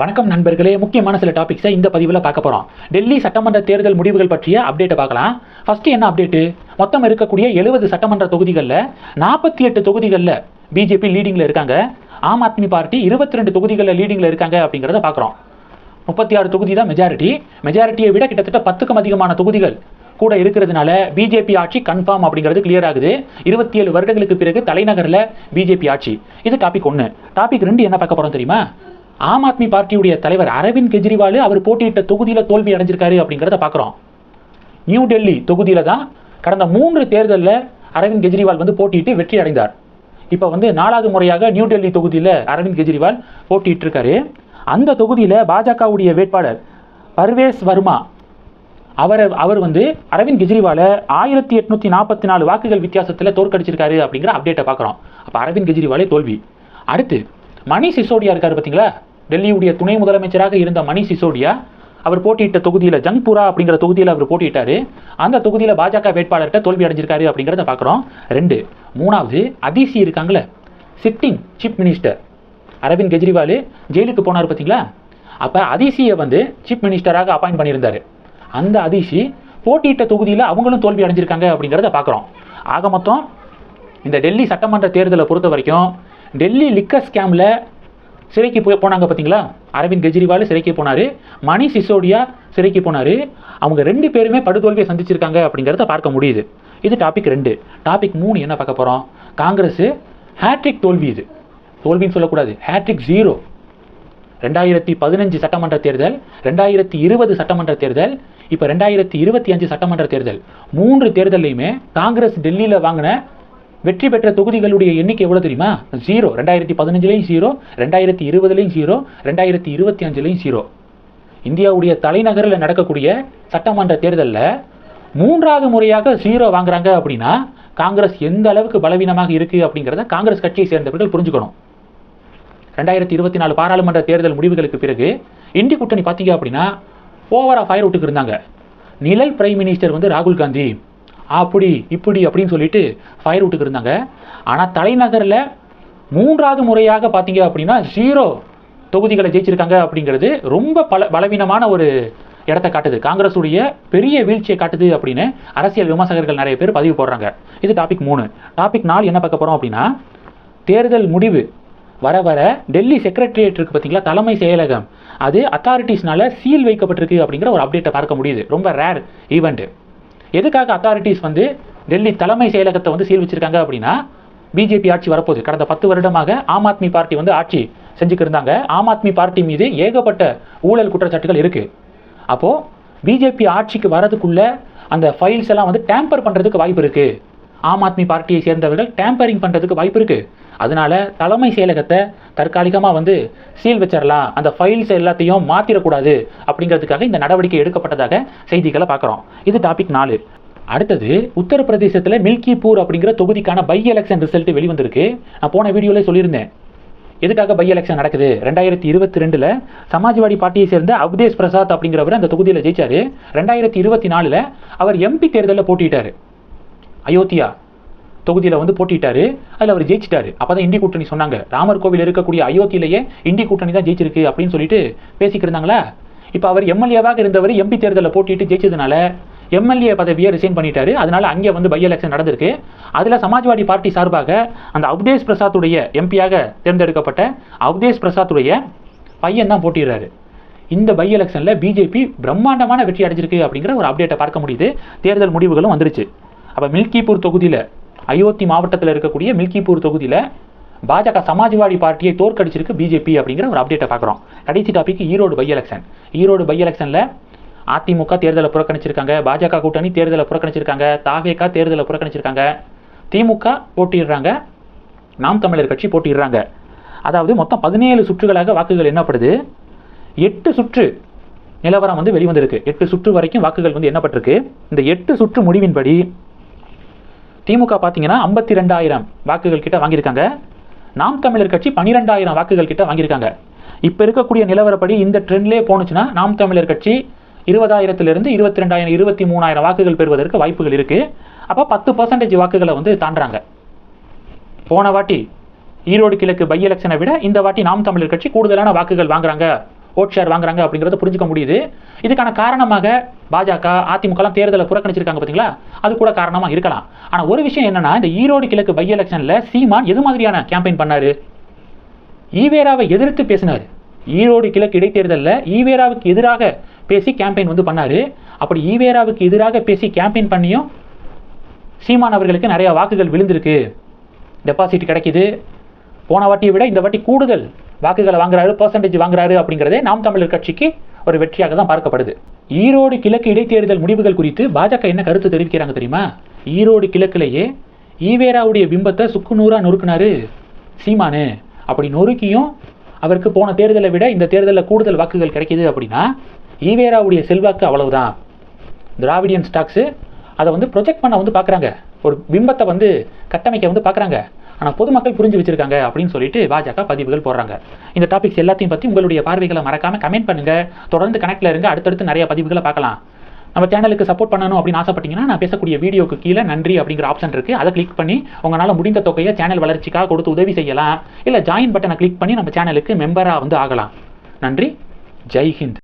வணக்கம் நண்பர்களே முக்கியமான சில டாபிக்ஸை இந்த பதிவில் பார்க்க போகிறோம் டெல்லி சட்டமன்ற தேர்தல் முடிவுகள் பற்றிய அப்டேட்டை பார்க்கலாம். ஃபர்ஸ்ட் என்ன அப்டேட்டு மொத்தம் இருக்கக்கூடிய எழுபது சட்டமன்ற தொகுதிகளில் நாற்பத்தி எட்டு தொகுதிகளில் பிஜேபி லீடிங்கில் இருக்காங்க. ஆம் ஆத்மி பார்ட்டி இருபத்தி ரெண்டு தொகுதிகளில் லீடிங்கில் இருக்காங்க அப்படிங்கிறத பார்க்குறோம். முப்பத்தி ஆறு தொகுதி தான் மெஜாரிட்டி மெஜாரிட்டியை விட கிட்டத்தட்ட பத்துக்கும் அதிகமான தொகுதிகள் கூட இருக்கிறதுனால பிஜேபி ஆட்சி கன்ஃபார்ம் அப்படிங்கிறது கிளியர் ஆகுது. இருபத்தி ஏழு வருடங்களுக்கு பிறகு தலைநகரில் பிஜேபி ஆட்சி. இது டாபிக் ஒன்று டாபிக் ரெண்டு என்ன பார்க்க போகிறோம் தெரியுமா? ஆம் ஆத்மி பார்ட்டியுடைய தலைவர் அரவிந்த் கெஜ்ரிவால் அவர் போட்டியிட்ட தொகுதியில் தோல்வி அடைஞ்சிருக்காரு அப்படிங்கிறத பார்க்குறோம் நியூ டெல்லி தொகுதியில் தான் கடந்த மூன்று தேர்தலில் அரவிந்த் கெஜ்ரிவால் வந்து போட்டியிட்டு வெற்றி அடைந்தார். இப்போ வந்து நாலாவது முறையாக நியூ டெல்லி தொகுதியில் அரவிந்த் கெஜ்ரிவால் போட்டியிட்டு இருக்காரு அந்த தொகுதியில் பாஜகவுடைய வேட்பாளர் பர்வேஸ் வர்மா அவரை அவர் வந்து அரவிந்த் கெஜ்ரிவாலை ஆயிரத்தி எட்நூற்றி நாற்பத்தி நாலு வாக்குகள் வித்தியாசத்தில் தோற்கடிச்சிருக்காரு அப்படிங்கிற அப்டேட்டை பார்க்குறோம் அப்போ அரவிந்த் கெஜ்ரிவாலே தோல்வி. அடுத்து மணி சிசோடியா இருக்கார் பார்த்தீங்களா டெல்லியுடைய துணை முதலமைச்சராக இருந்த மணி சிசோடியா அவர் போட்டியிட்ட தொகுதியில் ஜங்புரா அப்படிங்கிற தொகுதியில் அவர் போட்டியிட்டார். அந்த தொகுதியில் பாஜக வேட்பாளர்கிட்ட தோல்வி அடைஞ்சிருக்காரு அப்படிங்கிறத பார்க்குறோம் ரெண்டு மூணாவது அதிசி இருக்காங்களே sitting chief minister Arvind Kejriwal ஜெயிலுக்கு போனார் பார்த்தீங்களா அப்போ அதிசியை வந்து சீஃப் மினிஸ்டராக அப்பாயிண்ட் பண்ணியிருந்தாரு. அந்த அதிசி போட்டியிட்ட தொகுதியில் அவங்களும் தோல்வி அடைஞ்சிருக்காங்க அப்படிங்கிறத பார்க்குறோம் ஆக மொத்தம் இந்த டெல்லி சட்டமன்ற தேர்தலை பொறுத்த வரைக்கும் டெல்லி லிக்கர் ஸ்கேமில் சிறைக்கு போய் போனாங்க பார்த்தீங்களா அரவிந்த் கெஜ்ரிவால் சிறைக்கு போனார். மணி சிசோடியா சிறைக்கு போனார். அவங்க ரெண்டு பேருமே படுதோல்வியை சந்திச்சிருக்காங்க அப்படிங்கிறத பார்க்க முடியுது. இது டாபிக் ரெண்டு. டாபிக் மூணு என்ன பார்க்க போகிறோம் காங்கிரஸ் ஹேட்ரிக் தோல்வி இது. தோல்வின்னு சொல்லக்கூடாது. ஹேட்ரிக் ஜீரோ ரெண்டாயிரத்தி பதினஞ்சு சட்டமன்ற தேர்தல் ரெண்டாயிரத்தி இருபது சட்டமன்ற தேர்தல் இப்போ ரெண்டாயிரத்தி இருபத்தி அஞ்சு சட்டமன்ற தேர்தல். மூன்று தேர்தல்லையுமே காங்கிரஸ் டெல்லியில் வாங்கின வெற்றி பெற்ற தொகுதிகளுடைய எண்ணிக்கை எவ்வளோ தெரியுமா? ஜீரோ ரெண்டாயிரத்தி பதினஞ்சுலையும் ஜீரோ ரெண்டாயிரத்தி இருபதுலையும் ஜீரோ ரெண்டாயிரத்தி இருபத்தி அஞ்சுலையும் ஜீரோ இந்தியாவுடைய தலைநகரில் நடக்கக்கூடிய சட்டமன்ற தேர்தலில் மூன்றாவது முறையாக ஜீரோ வாங்குறாங்க அப்படின்னா காங்கிரஸ் எந்த அளவுக்கு பலவீனமாக இருக்குது அப்படிங்கிறத காங்கிரஸ் கட்சியை சேர்ந்தவர்கள் புரிஞ்சுக்கணும். ரெண்டாயிரத்தி இருபத்தி நாலு பாராளுமன்ற தேர்தல் முடிவுகளுக்கு பிறகு இந்தி கூட்டணி பார்த்தீங்க அப்படின்னா ஓவரா ஃபயர் விட்டுக்கு இருந்தாங்க. நிழல் பிரைம் மினிஸ்டர் வந்து ராகுல் காந்தி. அப்படி இப்படி அப்படின்னு சொல்லிட்டு ஃபயர் விட்டுக்கு இருந்தாங்க. ஆனால் தலைநகரில் மூன்றாவது முறையாக பார்த்தீங்க அப்படின்னா ஜீரோ தொகுதிகளை ஜெயிச்சிருக்காங்க அப்படிங்கிறது ரொம்ப பல பலவீனமான ஒரு இடத்த காட்டுது. காங்கிரஸுடைய பெரிய வீழ்ச்சியை காட்டுது அப்படின்னு அரசியல் விமர்சகர்கள் நிறைய பேர் பதிவு போடுறாங்க. இது டாபிக் மூணு. டாபிக் நாலு என்ன பார்க்க போகிறோம் அப்படின்னா தேர்தல் முடிவு வர வர டெல்லி செக்ரட்டரியேட் இருக்கு பார்த்தீங்களா? தலைமை செயலகம். அது அத்தாரிட்டிஸ்னால சீல் வைக்கப்பட்டிருக்கு அப்படிங்கிற ஒரு அப்டேட்டை பார்க்க முடியுது. ரொம்ப ரேர் ஈவெண்ட்டு எதுக்காக அத்தாரிட்டிஸ் வந்து டெல்லி தலைமை செயலகத்தை வந்து சீல் வச்சிருக்காங்க அப்படின்னா பிஜேபி ஆட்சி வரப்போகுது. கடந்த பத்து வருடமாக ஆம் ஆத்மி பார்ட்டி வந்து ஆட்சி செஞ்சுக்கிருந்தாங்க. ஆம் ஆத்மி பார்ட்டி மீது ஏகப்பட்ட ஊழல் குற்றச்சாட்டுகள் இருக்கு. அப்போ பிஜேபி ஆட்சிக்கு வரதுக்குள்ள அந்த ஃபைல்ஸ் எல்லாம் வந்து டேம்பர் பண்றதுக்கு வாய்ப்பு இருக்கு. ஆம் ஆத்மி பார்ட்டியை சேர்ந்தவர்கள் டேம்பரிங் பண்றதுக்கு வாய்ப்பு இருக்கு. அதனால தலைமை செயலகத்தை தற்காலிகமாக வந்து சீல் வச்சிடலாம். அந்த ஃபைல்ஸ் எல்லாத்தையும் மாற்றிடக்கூடாது அப்படிங்கிறதுக்காக இந்த நடவடிக்கை எடுக்கப்பட்டதாக செய்திகளை பார்க்குறோம். இது டாபிக் நாலு. அடுத்தது உத்தரப்பிரதேசத்தில் மில்கிபூர் அப்படிங்கிற தொகுதிக்கான பை எலெக்ஷன் ரிசல்ட் வெளிவந்திருக்கு. நான் போன வீடியோவில் சொல்லியிருந்தேன். எதுக்காக பை எலெக்ஷன் நடக்குது? ரெண்டாயிரத்தி இருபத்தி ரெண்டில் சமாஜ்வாடி பார்ட்டியை சேர்ந்த அவ்தேஷ் பிரசாத் அப்படிங்கிறவர் அந்த தொகுதியில் ஜெயிச்சார். ரெண்டாயிரத்தி இருபத்தி நாலில் அவர் எம்பி தேர்தலில் போட்டிட்டார் அயோத்தியா. தொகுதியில் வந்து போட்டிட்டாரு அதில் அவர் ஜெயிச்சிட்டாரு. அப்போ தான் இந்தி கூட்டணி சொன்னாங்க. ராமர் கோவில் இருக்கக்கூடிய அயோத்தியிலேயே இந்தி கூட்டணி தான் ஜெயிச்சிருக்கு அப்படின்னு சொல்லிட்டு பேசிக்கிட்டு இருந்தாங்களா? இப்போ அவர் எம்எல்ஏவாக இருந்தவர் எம்பி தேர்தலில் போட்டிட்டு ஜெயிச்சதுனால எம்எல்ஏ பதவியை ரிசைன் பண்ணிட்டாரு. அதனால அங்கே வந்து பை எலெக்ஷன் நடந்திருக்கு. அதில் சமாஜ்வாடி பார்ட்டி சார்பாக அந்த அவ்தேஷ் பிரசாத்துடைய எம்பியாக தேர்ந்தெடுக்கப்பட்ட அவ்தேஷ் பிரசாத்துடைய பையன் தான் போட்டிடுறாரு இந்த பை எலெக்ஷனில் பிஜேபி பிரம்மாண்டமான வெற்றி அடைஞ்சிருக்கு அப்படிங்கிற ஒரு அப்டேட்டை பார்க்க முடியுது. தேர்தல் முடிவுகளும் வந்துருச்சு. அப்போ மில்கிபூர் தொகுதியில் அயோத்தி மாவட்டத்தில் இருக்கக்கூடிய மில்கிபூர் தொகுதியில் பாஜக சமாஜ்வாடி பார்ட்டியை தோற்கடிச்சிருக்கு பிஜேபி அப்படிங்கிற ஒரு அப்டேட்டை பார்க்குறோம். கடைசி topic Erode by election Erode by எலெக்ஷனில் அதிமுக தேர்தலை புறக்கணிச்சிருக்காங்க பாஜக கூட்டணி தேர்தலை புறக்கணிச்சிருக்காங்க தாவேகா தேர்தலை புறக்கணிச்சிருக்காங்க. திமுக போட்டிடுறாங்க நாம் தமிழர் கட்சி போட்டிடுறாங்க அதாவது மொத்தம் பதினேழு சுற்றுகளாக வாக்குகள் என்னப்படுது எட்டு சுற்று நிலவரம் வந்து வெளிவந்திருக்கு. எட்டு சுற்று வரைக்கும் வாக்குகள் வந்து என்னப்பட்டிருக்கு இந்த எட்டு சுற்று முடிவின்படி திமுக பார்த்தீங்கன்னா ஐம்பத்தி ரெண்டாயிரம் வாக்குகள் கிட்ட வாங்கியிருக்காங்க. நாம் தமிழர் கட்சி பன்னிரெண்டாயிரம் வாக்குகள் கிட்ட வாங்கியிருக்காங்க. இப்போ இருக்கக்கூடிய நிலவரப்படி இந்த ட்ரெண்ட்லேயே போணுச்சுன்னா நாம் தமிழர் கட்சி இருபதாயிரத்திலிருந்து இருபத்தி ரெண்டாயிரம் இருபத்தி மூணாயிரம் வாக்குகள் பெறுவதற்கு வாய்ப்புகள் இருக்குது அப்போ பத்து பர்சன்டேஜ் வாக்குகளை வந்து தாண்டுறாங்க. போன வாட்டி ஈரோடு கிழக்கு பை எலெக்ஷனை விட இந்த வாட்டி நாம் தமிழர் கட்சி கூடுதலான வாக்குகள் வாங்குறாங்க. ஓட் ஷேர் வாங்குறாங்க அப்படிங்கிறத புரிஞ்சுக்க முடியுது. இதுக்கான காரணமாக பாஜக அதிமுகலாம் தேர்தலை புறக்கணிச்சிருக்காங்க பார்த்தீங்களா அது கூட காரணமாக இருக்கலாம். ஆனால் ஒரு விஷயம் என்னன்னா இந்த ஈரோடு கிழக்கு பை எலெக்ஷனில் சீமான் எது மாதிரியான கேம்பெயின் பண்ணாரு? ஈவேராவை எதிர்த்து பேசினார். ஈரோடு கிழக்கு இடைத்தேர்தலில் ஈவேராவுக்கு எதிராக பேசி கேம்பெயின் வந்து பண்ணார். அப்படி ஈவேராவுக்கு எதிராக பேசி கேம்பெயின் பண்ணியும் சீமான் அவர்களுக்கு நிறையா வாக்குகள் விழுந்திருக்கு. டெபாசிட் கிடைக்கிது. போன வாட்டியை விட இந்த வாட்டி கூடுதல் வாக்குகளை வாங்குறாரு பர்சன்டேஜ் வாங்குறாரு அப்படிங்கிறதே நாம் தமிழர் கட்சிக்கு ஒரு வெற்றியாக தான் பார்க்கப்படுது. ஈரோடு கிழக்கு இடைத்தேர்தல் முடிவுகள் குறித்து பாஜக என்ன கருத்து தெரிவிக்கிறாங்க தெரியுமா? ஈரோடு கிழக்குலேயே ஈவேராவுடைய பிம்பத்தை சுக்குநூறா நொறுக்குனாரு. சீமானு. அப்படி நொறுக்கியும் அவருக்கு போன தேர்தலை விட இந்த தேர்தலில் கூடுதல் வாக்குகள் கிடைக்கிது அப்படின்னா ஈவேராவுடைய செல்வாக்கு அவ்வளவுதான். திராவிடியன் ஸ்டாக்ஸு அதை வந்து ப்ரொஜெக்ட் பண்ண வந்து பார்க்குறாங்க. ஒரு பிம்பத்தை வந்து கட்டமைக்க வந்து பார்க்குறாங்க. ஆனால் பொதுமக்கள் புரிஞ்சு வச்சிருக்காங்க அப்படின்னு சொல்லிட்டு பாஜக பதிவுகள் போடுறாங்க. இந்த டாபிக்ஸ் எல்லாத்தையும் பற்றி உங்களுடைய பார்வைகளை மறக்காம கமெண்ட் பண்ணுங்க. தொடர்ந்து கனெக்டில் இருங்க. அடுத்தடுத்து நிறைய பதிவுகளை பார்க்கலாம். நம்ம சேனலுக்கு சப்போர்ட் பண்ணணும் அப்படின்னு ஆசைப்பட்டீங்கன்னா நான் பேசக்கூடிய வீடியோக்கு கீழே நன்றி அப்படிங்கிற ஆப்ஷன் இருக்குது அதை கிளிக் பண்ணி உங்களால் முடிந்த தொகையை சேனல் வளர்ச்சிக்காக கொடுத்து உதவி செய்யலாம். இல்லை ஜாயின் பட்டனை கிளிக் பண்ணி நம்ம சேனலுக்கு மெம்பராக வந்து ஆகலாம். நன்றி. ஜெய் ஹிந்த்.